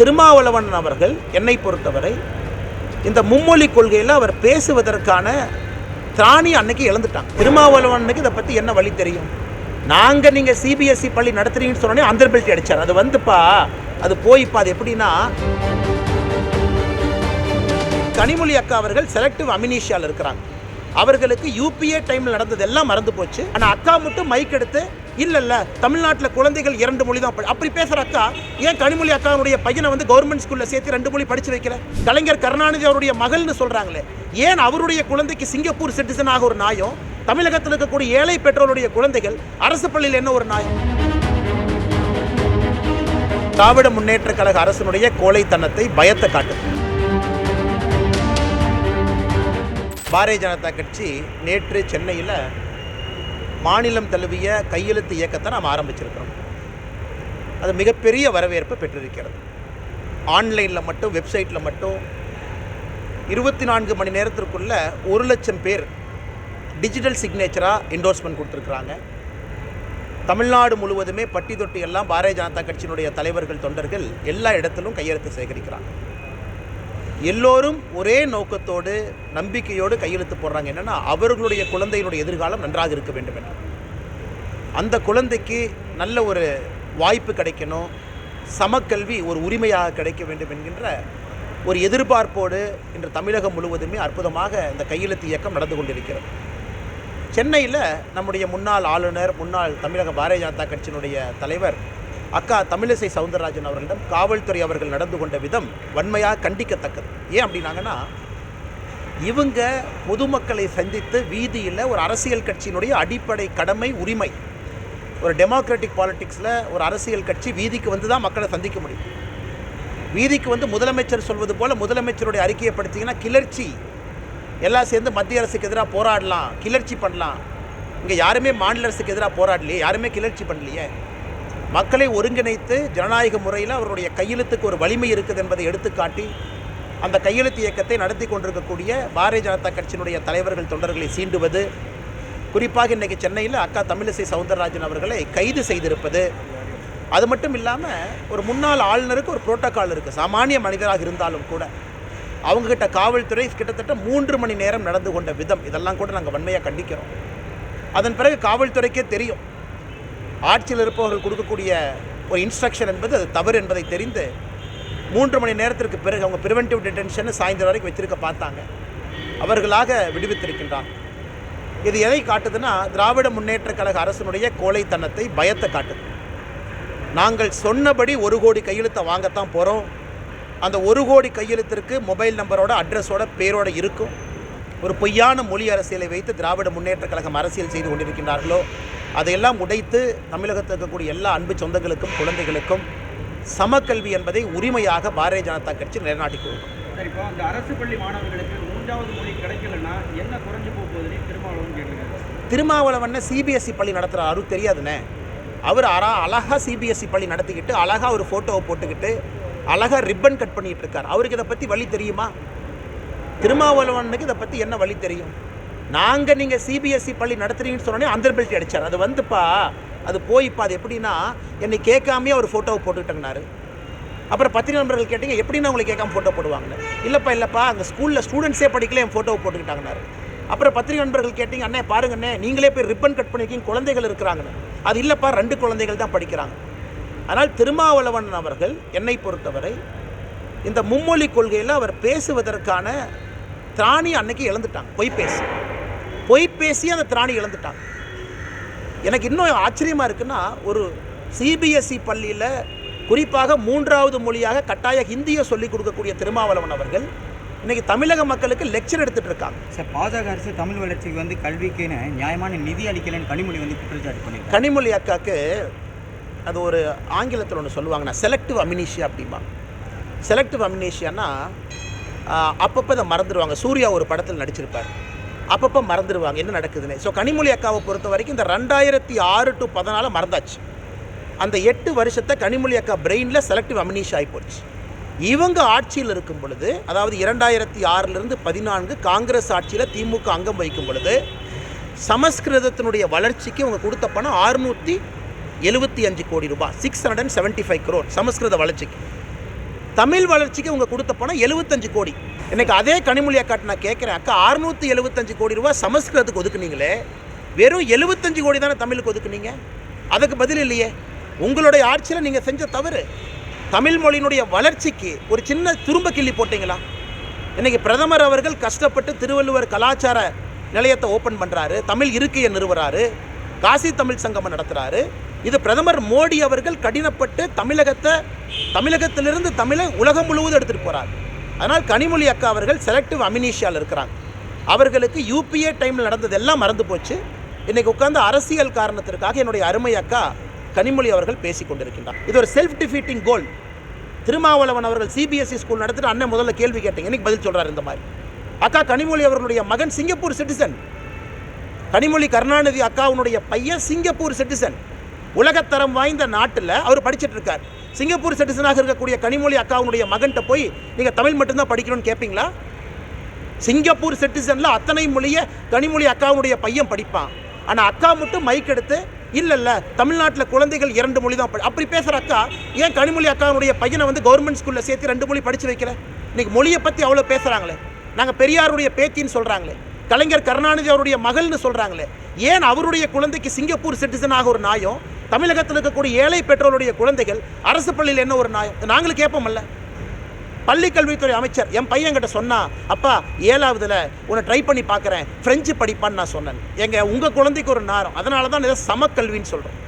திருமாவளவன் அவர்கள் என்னை பொறுத்தவரை இந்த மும்மொழி கொள்கையில் அவர் பேசுவதற்கான திராணி அன்னைக்கு இழந்துட்டாங்க திருமாவளவனுக்கு இதை பற்றி என்ன வழி தெரியும்? நாங்கள் நீங்கள் சிபிஎஸ்சி பள்ளி நடத்துறீங்கன்னு சொன்னோடனே அந்தர் பெல்ட் அடிச்சார். அது வந்துப்பா. அது போய்ப்பா. அது எப்படின்னா கனிமொழி அக்கா அவர்கள் செலக்டிவ் அமினிஷியால் இருக்கிறாங்க. அவர்களுக்கு யூபிஏ டைமில் நடந்தது எல்லாம் மறந்து போச்சு. ஆனால் அக்கா மட்டும் மைக் எடுத்து இல்லை இல்லை தமிழ்நாட்டில் குழந்தைகள் இரண்டு மொழி தான் அப்படி பேசுகிற அக்கா ஏன் கனிமொழி அக்காவுடைய பையனை வந்து கவர்மெண்ட் ஸ்கூலில் சேர்த்து ரெண்டு மொழி படிச்சு வைக்கல கலைஞர் கருணாநிதி அவருடைய மகள்னு சொல்கிறாங்களே ஏன் அவருடைய குழந்தைக்கு சிங்கப்பூர் சிட்டிசனாக ஒரு நாயும் தமிழகத்தில் இருக்கக்கூடிய ஏழை பெற்றோருடைய குழந்தைகள் அரசு பள்ளியில் என்ன ஒரு நாயம் திராவிட முன்னேற்ற கழக அரசினுடைய கோழைத்தனத்தை பயத்தை காட்டுது. பாரதிய ஜனதா கட்சி நேற்று சென்னையில் மாநிலம் தழுவிய கையெழுத்து இயக்கத்தை நாம் ஆரம்பிச்சிருக்கிறோம். அது மிகப்பெரிய வரவேற்பு பெற்றிருக்கிறது. ஆன்லைனில் மட்டும் வெப்சைட்டில் மட்டும் இருபத்தி நான்கு மணி நேரத்திற்குள்ள ஒரு லட்சம் பேர் டிஜிட்டல் சிக்னேச்சராக என்டோர்ஸ்மெண்ட் கொடுத்துருக்குறாங்க. தமிழ்நாடு முழுவதுமே பட்டி தொட்டி எல்லாம் பாரதிய ஜனதா கட்சியினுடைய தலைவர்கள் தொண்டர்கள் எல்லா இடத்திலும் கையெழுத்து சேகரிக்கிறாங்க. எல்லோரும் ஒரே நோக்கத்தோடு நம்பிக்கையோடு கையெழுத்து போடுறாங்க. என்னென்னா அவர்களுடைய குழந்தையினுடைய எதிர்காலம் நன்றாக இருக்க வேண்டும் என்று. அந்த குழந்தைக்கு நல்ல ஒரு வாய்ப்பு கிடைக்கணும். சமக்கல்வி ஒரு உரிமையாக கிடைக்க வேண்டும் என்கின்ற ஒரு எதிர்பார்ப்போடு இன்று தமிழகம் முழுவதுமே அற்புதமாக இந்த கையெழுத்து இயக்கம் நடந்து கொண்டிருக்கிறது. சென்னையில் நம்முடைய முன்னாள் ஆளுநர் முன்னாள் தமிழக பாரதிய ஜனதா கட்சியினுடைய தலைவர் அக்கா தமிழிசை சவுந்தரராஜன் அவர்களிடம் காவல்துறை அவர்கள் நடந்து கொண்ட விதம் வன்மையாக கண்டிக்கத்தக்கது. ஏன் அப்படின்னாங்கன்னா இவங்க பொதுமக்களை சந்தித்து வீதியில் ஒரு அரசியல் கட்சியினுடைய அடிப்படை கடமை உரிமை. ஒரு டெமோக்ராட்டிக் பாலிட்டிக்ஸில் ஒரு அரசியல் கட்சி வீதிக்கு வந்து தான் மக்களை சந்திக்க முடியும். வீதிக்கு வந்து முதலமைச்சர் சொல்வது போல் முதலமைச்சருடைய அறிக்கையை படித்தீங்கன்னா கிளர்ச்சி. எல்லாம் சேர்ந்து மத்திய அரசுக்கு எதிராக போராடலாம் கிளர்ச்சி பண்ணலாம். இங்கே யாருமே மாநில அரசுக்கு எதிராக போராடலையே யாருமே கிளர்ச்சி பண்ணலையே. மக்களை ஒருங்கிணைத்து ஜனநாயக முறையில் அவருடைய கையெழுத்துக்கு ஒரு வலிமை இருக்குது என்பதை எடுத்துக்காட்டி அந்த கையெழுத்து இயக்கத்தை நடத்தி கொண்டிருக்கக்கூடிய பாரதிய ஜனதா கட்சியினுடைய தலைவர்கள் தொண்டர்களை சீண்டுவது குறிப்பாக இன்றைக்கி சென்னையில் அக்கா தமிழிசை சவுந்தரராஜன் அவர்களை கைது செய்திருப்பது. அது மட்டும் இல்லாமல் ஒரு முன்னாள் ஆளுநருக்கு ஒரு புரோட்டோகால் இருக்குது சாமானிய மனிதராக இருந்தாலும் கூட அவங்கக்கிட்ட காவல்துறை கிட்டத்தட்ட மூன்று மணி நேரம் நடந்து கொண்ட விதம். இதெல்லாம் கூட நாங்கள் வன்மையாக கண்டிக்கிறோம். அதன் பிறகு காவல்துறைக்கே தெரியும். ஆட்சியில் இருப்பவர்கள் கொடுக்கக்கூடிய ஒரு இன்ஸ்ட்ரக்ஷன் என்பது அது தவறு என்பதை தெரிந்து மூன்று மணி நேரத்திற்கு பிறகு அவங்க ப்ரிவென்டிவ் டிடென்ஷன் சாயந்தரம் வரைக்கும் வச்சிருக்க பார்த்தாங்க. அவர்களாக விடுவித்திருக்கின்றார் இது எதை காட்டுதுன்னா திராவிட முன்னேற்ற கழக அரசினுடைய கோழைத்தனத்தை பயத்தை காட்டுது. நாங்கள் சொன்னபடி ஒரு கோடி கையெழுத்தை வாங்கத்தான் போகிறோம் அந்த ஒரு கோடி கையெழுத்திற்கு மொபைல் நம்பரோட அட்ரஸோட பேரோட இருக்கும். ஒரு பொய்யான மொழி அரசியலை வைத்து திராவிட முன்னேற்ற கழகம் அரசியல் செய்து கொண்டிருக்கின்றார்களோ? அதையெல்லாம் உடைத்து தமிழகத்தில் இருக்கக்கூடிய எல்லா அன்பு சொந்தங்களுக்கும் குழந்தைகளுக்கும் சமக்கல்வி என்பதை உரிமையாக பாரதிய ஜனதா கட்சி நிலைநாட்டிக் கொடுக்கும் இப்போ அந்த அரசு பள்ளி மாணவர்களுக்கு மூன்றாவது மொழி கிடைக்கலன்னா என்ன குறைஞ்சு போக போகுதுன்னு திருமாவளவன் கேட்டிருக்காரு. திருமாவளவன் சிபிஎஸ்சி பள்ளி நடத்துகிறார் அவருக்கு தெரியாதுண்ணே அவர் அரா அழகாக சிபிஎஸ்சி பள்ளி நடத்திக்கிட்டு அழகாக ஒரு ஃபோட்டோவை போட்டுக்கிட்டு அழகாக ரிப்பன் கட் பண்ணிட்டு இருக்கார். அவருக்கு இதை பற்றி வழி தெரியுமா? திருமாவளவனுக்கு இதை பற்றி என்ன வழி தெரியும்? நாங்கள் நீங்கள் சிபிஎஸ்சி பள்ளி நடத்துறீங்கன்னு சொன்னோடனே அந்த பெல்ட் அது வந்துப்பா அது போய்ப்பா அது எப்படின்னா என்னை கேட்காமையே ஒரு ஃபோட்டோவை போட்டுக்கிட்டேங்கனாரு அப்புறம் பத்திரிகை நண்பர்கள் கேட்டீங்க எப்படின்னா உங்களுக்கு கேட்காம ஃபோட்டோ போடுவாங்கன்னு. இல்லைப்பா இல்லைப்பா அங்கே ஸ்கூலில் ஸ்டூடெண்ட்ஸே படிக்கல என் ஃபோட்டோவை போட்டுக்கிட்டாங்கனாரு அப்புறம் பத்திரிகை நண்பர்கள் கேட்டீங்க அண்ணே பாருங்க அண்ணே நீங்களே போய் ரிப்பன் கட் பண்ணிருக்கீங்க குழந்தைகள் இருக்கிறாங்கன்னு. அது இல்லைப்பா ரெண்டு குழந்தைகள் தான் படிக்கிறாங்க. ஆனால் திருமாவளவன் அவர்கள் என்னை பொறுத்தவரை இந்த மும்மொழி கொள்கையில் அவர் பேசுவதற்கான திராணி அன்னைக்கு இழந்துட்டாங்க பொய் பேசு. பொய் பேசி அந்த திராணி இழந்துட்டாங்க எனக்கு இன்னும் ஆச்சரியமாக இருக்குன்னா ஒரு சிபிஎஸ்இ பள்ளியில் குறிப்பாக மூன்றாவது மொழியாக கட்டாய ஹிந்தியை சொல்லிக் கொடுக்கக்கூடிய திருமாவளவன் அவர்கள் இன்னைக்கு தமிழக மக்களுக்கு லெக்சர் எடுத்துட்டு இருக்காங்க. சார் பாஜக அரசு தமிழ் வளர்ச்சிக்கு வந்து கல்விக்குன்னு நியாயமான நிதி அளிக்கலைன்னு கனிமொழி வந்து குற்றச்சாட்டு பண்ணியிருக்காங்க. கனிமொழி அக்காக்கு அது ஒரு ஆங்கிலத்தில் ஒன்று சொல்லுவாங்கண்ணா செலக்டிவ் அமினிஷியா அப்படிம்பா. செலக்டிவ் அமினிஷியானா அப்பப்போ இதை மறந்துடுவாங்க சூர்யா ஒரு படத்தில் நடிச்சிருப்பார். அப்பப்போ மறந்துடுவாங்க. என்ன நடக்குதுன்னு. ஸோ கனிமொழி அக்காவை பொறுத்த வரைக்கும் இந்த ரெண்டாயிரத்தி ஆறு டு பதினால மறந்தாச்சு. அந்த எட்டு வருஷத்தை கனிமொழி அக்கா பிரெயினில் செலக்டிவ் அமினிஷ் ஆகி போச்சு. இவங்க ஆட்சியில் இருக்கும் பொழுது அதாவது இரண்டாயிரத்தி ஆறிலிருந்து பதினான்கு காங்கிரஸ் ஆட்சியில் திமுக அங்கம் வகிக்கும் பொழுது சமஸ்கிருதத்தினுடைய வளர்ச்சிக்கு அவங்க கொடுத்த பணம் ஆறுநூற்றி எழுபத்தி அஞ்சு கோடி ரூபாய். Six hundred and seventy five crore சமஸ்கிருத வளர்ச்சிக்கு. தமிழ் வளர்ச்சிக்கு அவங்க கொடுத்த பணம் எழுபத்தஞ்சு கோடி. எனக்கு அதே கனிமொழி அக்காட்ட நான் கேட்குறேன் அக்கா அறுநூத்தி எழுபத்தஞ்சு கோடி ரூபா சமஸ்கிருதத்துக்கு ஒதுக்குனீங்களே. வெறும் எழுபத்தஞ்சு கோடி தானே தமிழுக்கு ஒதுக்குனீங்க? அதுக்கு பதில் இல்லையே. உங்களுடைய ஆட்சியில் நீங்கள் செஞ்ச தவறு. தமிழ் மொழியினுடைய வளர்ச்சிக்கு ஒரு சின்ன துரும்ப கிள்ளி போட்டிங்களா? இன்றைக்கி பிரதமர் அவர்கள் கஷ்டப்பட்டு திருவள்ளுவர் கலாச்சார நிலையத்தை ஓப்பன் பண்ணுறாரு தமிழ் இருக்கையை நிறுவுறாரு. காசி தமிழ் சங்கமம் நடத்துகிறாரு இது பிரதமர் மோடி அவர்கள் கடினப்பட்டு தமிழகத்தை தமிழகத்திலிருந்து தமிழை உலகம் முழுவதும் எடுத்துகிட்டு போகிறார் அதனால் கனிமொழி அக்கா அவர்கள் செலக்டிவ் அமினிஷியாவில் இருக்கிறாங்க. அவர்களுக்கு யூபிஏ டைமில் நடந்ததெல்லாம் மறந்து போச்சு. இன்றைக்கி உட்காந்து அரசியல் காரணத்திற்காக என்னுடைய அருமை அக்கா கனிமொழி அவர்கள் பேசி கொண்டிருக்கின்றார். இது ஒரு செல்ஃப் டிஃபீட்டிங் கோல் திருமாவளவன் அவர்கள் சிபிஎஸ்சி ஸ்கூல் நடத்திட்டு அண்ணன் முதல்ல கேள்வி கேட்டீங்க. இன்னைக்கு பதில் சொல்கிறார் இந்த மாதிரி. அக்கா கனிமொழி அவர்களுடைய மகன் சிங்கப்பூர் சிட்டிசன் கனிமொழி கருணாநிதி அக்காவுடைய பையன் சிங்கப்பூர் சிட்டிசன் உலகத்தரம் வாய்ந்த நாட்டில் அவர் படிச்சுட்டு இருக்கார். சிங்கப்பூர் சிட்டிசனாக இருக்கக்கூடிய கனிமொழி அக்காவுடைய மகன்கிட்ட போய் நீங்கள் தமிழ் மட்டும்தான் படிக்கணும்னு கேட்பீங்களா சிங்கப்பூர் சிட்டிசனில் அத்தனை மொழியை கனிமொழி அக்காவுடைய பையன் படிப்பான். ஆனால் அக்கா மட்டும் மைக் எடுத்து இல்லை இல்லை தமிழ்நாட்டில் குழந்தைகள் இரண்டு மொழி தான் படி அப்படி பேசுகிற அக்கா ஏன் கனிமொழி அக்காவுடைய பையனை வந்து கவர்மெண்ட் ஸ்கூலில் சேர்த்து ரெண்டு மொழி படித்து வைக்கல? இன்றைக்கி மொழியை பற்றி அவ்வளோ பேசுகிறாங்களே நாங்கள் பெரியாருடைய பேத்தின்னு சொல்கிறாங்களே கலைஞர் கருணாநிதி அவருடைய மகள்னு சொல்கிறாங்களே ஏன் அவருடைய குழந்தைக்கு சிங்கப்பூர் சிட்டிசனாக ஒரு நாயம்? தமிழகத்தில் இருக்கக்கூடிய ஏழை பெற்றோருடைய குழந்தைகள் அரசு பள்ளியில் என்ன ஒரு நியாயம் நாங்களும் கேட்போம்ல பள்ளி கல்வித்துறை அமைச்சர் என் பையன் கிட்ட சொன்னா அப்பா ஏழாவதுல உன்னை ட்ரை பண்ணி பார்க்குறேன். ஃப்ரெஞ்சு படிப்பான்னு நான் சொன்னேன். எங்கள் உங்கள் குழந்தைக்கு ஒரு நேரம். அதனால தான் இதை சமக்கல்வின்னு சொல்கிறோம்